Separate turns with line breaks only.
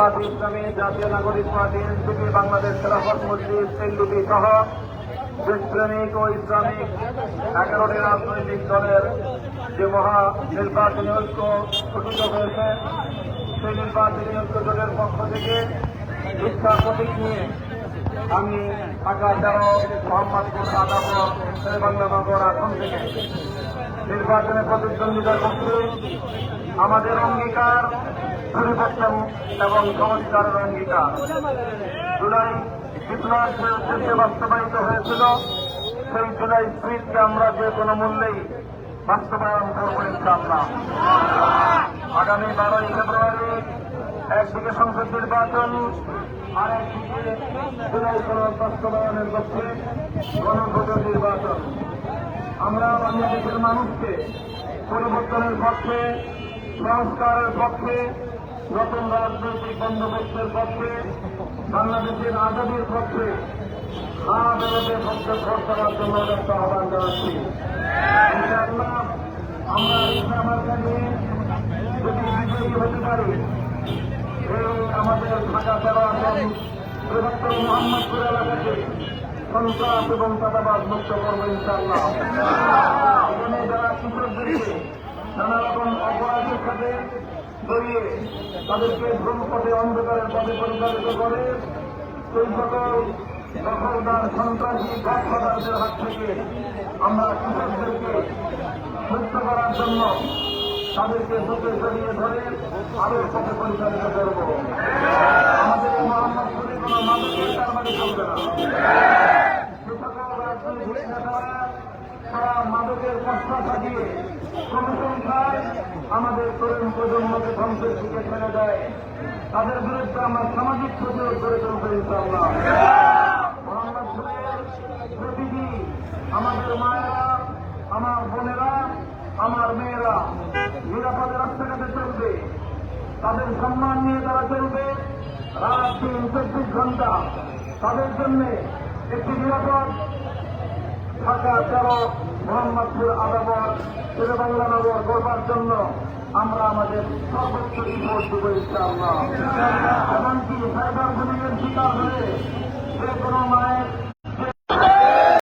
ইসলামী জাতীয় নাগরিক party NCP, Bangladesh Khelafat মসজিদ এলডিপি সহ দেশপ্রেমিক ও ইসলামিক এগারোটি রাজনৈতিক দলের যে মহা নির্বাচনী ঐক্য গঠিত হয়েছে, সেই নির্বাচনী পক্ষ থেকে ইচ্ছা প্রতীক নিয়ে আমি ঢাকা তেরো মোহাম্মদপুর আদাপুর বাংলানগর আসন থেকে নির্বাচনে প্রতিদ্বন্দ্বিতা করতে আমাদের অঙ্গীকার পরিবর্তন এবং সংস্কারের অঙ্গীকার জুলাই বিপ্লব যে বাস্তবায়িত হয়েছিল। সেই জুলাই স্পিডকে আমরা যে কোনো মূল্যেই বাস্তবায়ন করব ইনশাআল্লাহ। আগামী বারোই ফেব্রুয়ারি একদিকে সংসদ নির্বাচন আর একদিকে জুলাই সনদ বাস্তবায়নের লক্ষ্যে গণভোটের নির্বাচন। আমরা বাংলাদেশের মানুষকে পরিবর্তনের পক্ষে, সংস্কারের পক্ষে নতুন রাজনৈতিক বন্দোবস্তের পক্ষে, বাংলাদেশের আজাদির পক্ষে আদালতের পক্ষে ভোট দেওয়ার জন্য একটা আহ্বান জানাচ্ছি। আমরা ইচ্ছা মার্কা নিয়ে যদি বিজয়ী হতে পারি আমাদের ঢাকা বৃহত্তর মোহাম্মদপুর এলাকাকে সন্ত্রাস এবং চাঁদাবাদ মুক্ত করব ইনশাআল্লাহ। তাদেরকে ভ্রমপথে অন্ধকারের পথে পরিচালিত করে, সেই সকল দখলদার, সন্ত্রাসী গডফাদারদের হাত থেকে আমরা কৃষকদেরকে মুক্ত করার জন্য তাদেরকে বুকে জড়িয়ে ধরে আলোর পথে পরিচালিত করব। আমাদের এই মোহাম্মদপুরে কোনো মাদকের কারবারি চলবে না। তারা মাদকের কষ্ট থাকিয়ে কমিশন আমাদের তরুণ প্রজন্মকে দিকে দেয় তাদের বিরুদ্ধে আমরা সামাজিক প্রতিরোধ করে চলতে ইনশাআল্লাহ। প্রতিটি আমাদের মায়েরা, আমার বোনেরা, আমার মেয়েরা নিরাপদে রাস্তাঘাটে চলবে। তাদের সম্মান নিয়ে তারা চলবে। রাত দিন চব্বিশ ঘণ্টা তাদের জন্য একটি নিরাপদ ঢাকা তেরো মোহাম্মদপুর আদাবর শেরেবাংলানগর করবার জন্য আমরা আমাদের সর্বোচ্চ রিপোর্ট দেবো ইনশাআল্লাহ। এমনকি সাইবার বুলিংয়ের শিকার হয়ে যে কোনো মায়ের